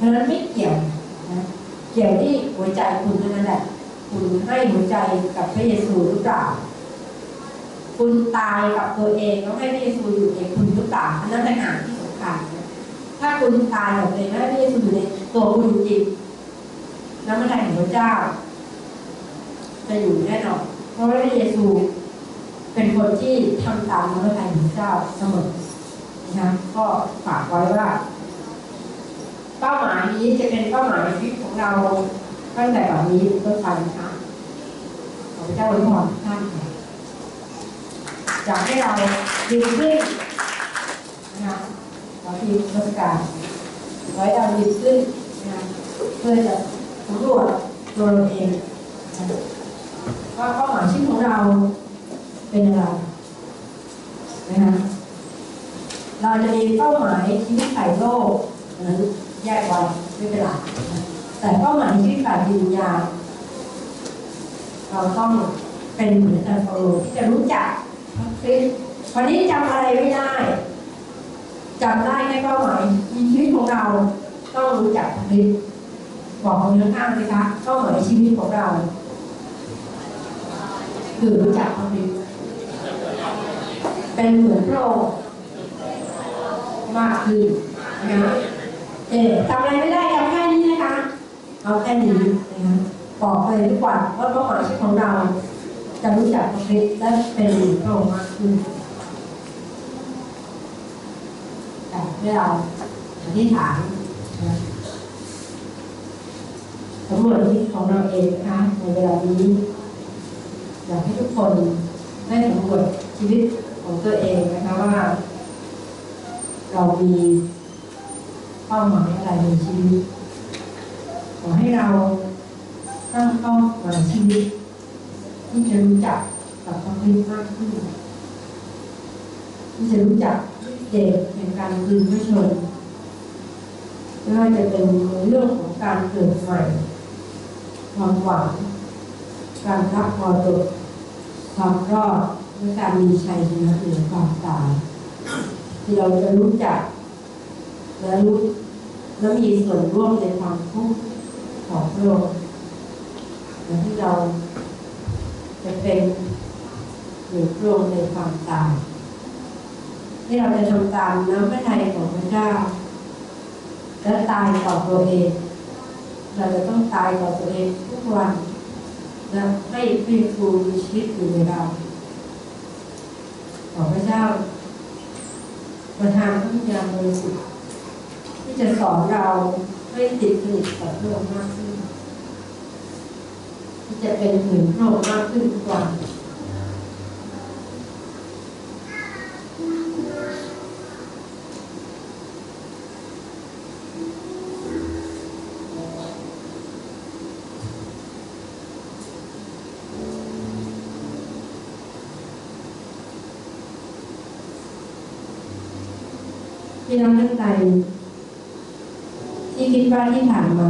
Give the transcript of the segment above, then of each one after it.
เพราะนั้นไม่เกี่ยวนะเกี่ยวที่หัวใจคุณเท่านั้นแหละ คุณให้หัวใจกับพระเยซูหรือเปล่า คุณตายกับตัวเองแล้วให้พระเยซูอยู่ในคุณหรือเปล่าอันนั้นต่างหากที่สำคัญนะถ้าคุณตายกับตัวเองแล้วให้พระเยซูอยู่ในตัวคุณจริงๆแล้วเมื่อไหร่พระเจ้า จะอยู่แน่นอนเพราะว่าพระเยซูเป็นคนที่ทำตามพระทัยของพระเจ้าเสมอนะก็ฝากไว้ว่า เป้าหมายนี้จะเป็นเป้าหมายชีวิตของเราตั้งแต่แบบนี้ต้นไปนะคะขอพระเจ้าอวยพรท่านอยากให้เราดีขึ้นนะคะขอทีมราชการไว้เราดีขึ้นนะคะเพื่อจะสำรวจตัวเราเองว่าเป้าหมายชีวิตของเราเป็นอะไรนะคะเราจะมีเป้าหมายชีวิตไถ่โลกอันนั้น แยกไว้ไม่เป็นไรแต่เป้าหมายชีวิตฝ่ายวิญญาณเราต้องเป็นเหมือนอาจารย์เปาโลที่จะรู้จักพระคริสต์วันนี้จำอะไรไม่ได้จำได้แค่เป้าหมายชีวิตของเราต้องรู้จักพระคริสต์บอกคนข้างๆสิคะเป้าหมายชีวิตของเรา คือรู้จักพระคริสต์เป็นเหมือนพระองค์มากขึ้นนะ เอ๊ะทำอะไรไม่ได้เอาแค่นี้นะคะ เอาแค่นี้นะคะบอกเลยทุกวันว่าเป้าหาชีวิตของเรา จะรู้จักพระคริสต์และเป็นพระองค์มากขึ้นแต่ให้เราอธิษฐานนะสำรวจชีวิตของเราเองนะคะในเวลานี้อยากให้ทุกคนได้สำรวจชีวิตของตัวเองนะคะว่า เรามี หมายอะไรในชีวิต ขอให้เราตั้งเป้าหมายชีวิต ที่จะรู้จักกับพระคริสต์มากขึ้น ที่จะรู้จักเด็กแห่งการคืนพระชนไม่ว่าจะเป็นเรื่องของการเกิดใหม่ ความหวัง การรับพอตกความรอดและการมีชัยชนะเหนือความตายที่เราจะรู้จักและรู้ และมีส่วนร่วมในความทุกข์ของพระองค์และที่เราจะเป็นหรือพระองค์ในความตายที่เราจะทำตามน้ำพระทัยของพระเจ้า และตายต่อตัวเอง เราจะต้องตายต่อตัวเองทุกวันและให้พระเยซูมีชีวิตอยู่ในเราขอพระเจ้าประทานพระวิญญาณบริสุทธิ์ จะสอนเราให้ติดสนิทกับพระองค์มากขึ้นที่จะเป็นหนพระองค์มากขึ้นกวันพี่น้องท่านใดที่ คิดว่าที่ผ่านมา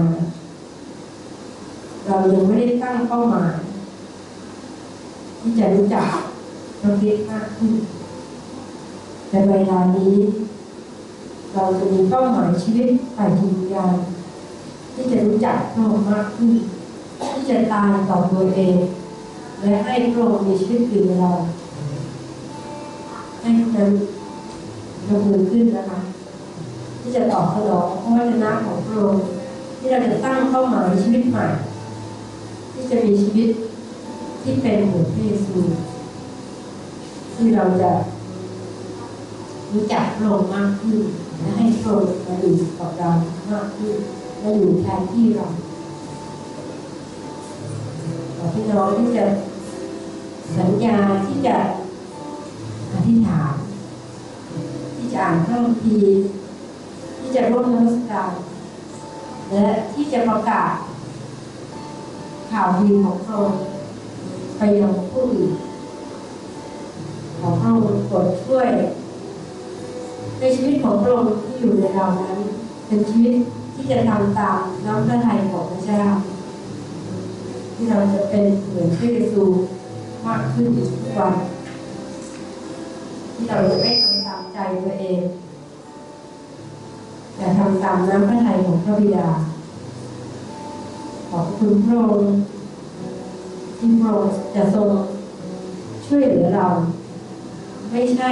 เรายังไม่ได้ตั้งเป้าหมายที่จะรู้จักพระคริสต์มากขึ้น แต่เวลานี้ เราจะมีเป้าหมายชีวิตฝ่ายจิตวิญญาณที่จะรู้จักพระองค์มากขึ้น ที่จะตายต่อตัวเอง และให้พระองค์มีชีวิตอยู่ในเราให้นั้นยกมือขึ้นนะคะ ที่จะตอบสนองพระวจนะของพระองค์ที่เราจะตั้งเป้าหมายชีวิตใหม่ ที่จะมีชีวิตที่เป็นเหมือนพระเยซูที่เราจะรู้จักพระองค์มากขึ้นและให้พระองค์มาอยู่กับเรามากขึ้นและอยู่แทนที่เราขอพี่น้องที่จะสัญญาที่จะอธิษฐานที่จะอ่านพระคัมภีร์ จะร่วมนมัสการและที่จะประกาศ ข่าวดีของพระองค์ไปยังผู้อื่นขอพระองค์โปรดช่วย ในชีวิตของพระองค์ที่อยู่ในเรานั้น เป็นชีวิตที่จะทำตามน้ำพระทัยของพระเจ้าที่เราจะเป็นเหมือนพระเยซูมากขึ้นทุกวัน ที่เราจะไม่ทำตามใจตัวเอง แจะทำตามน้ำพระทัยของพระบิดา ขอบคุณพระองค์ที่พระองค์จะทรงช่วยเหลือเรา ไม่ใช่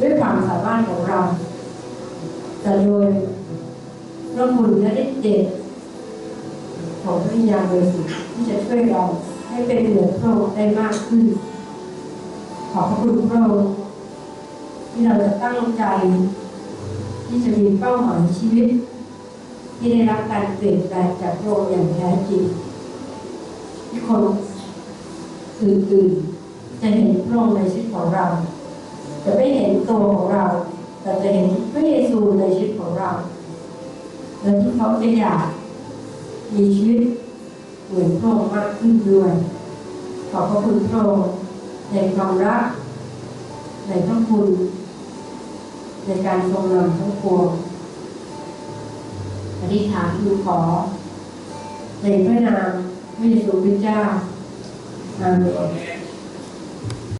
ด้วยความสามารถของเรา แต่โดยพระคุณและฤทธิ์เดชของพระวิญญาณบริสุทธิ์ที่จะช่วยเราให้เป็นเหมือพระองค์ได้มากขึ้น ขอบพระคุณพระองค์ที่เราจะตั้งใจ ที่จะมีเป้าหมายชีวิต ที่ได้รับการเปลี่ยนแปลงจากพระองค์อย่างแท้จริงที่คนอื่นๆจะเห็นพระองค์ในชีวิตของเรา จะไม่เห็นตัวของเรา แต่จะเห็นพระเยซูในชีวิตของเราและที่เขาจะอยากมีชีวิตเหมือนพระองค์มากขึ้นด้วยขอบพระคุณพระองค์ในความรักในพระคุณ ในการทรงนำทั้งปวงอธิษฐานทูลขอ ในพระนามพระเยซูคริสต์เจ้าอาเมน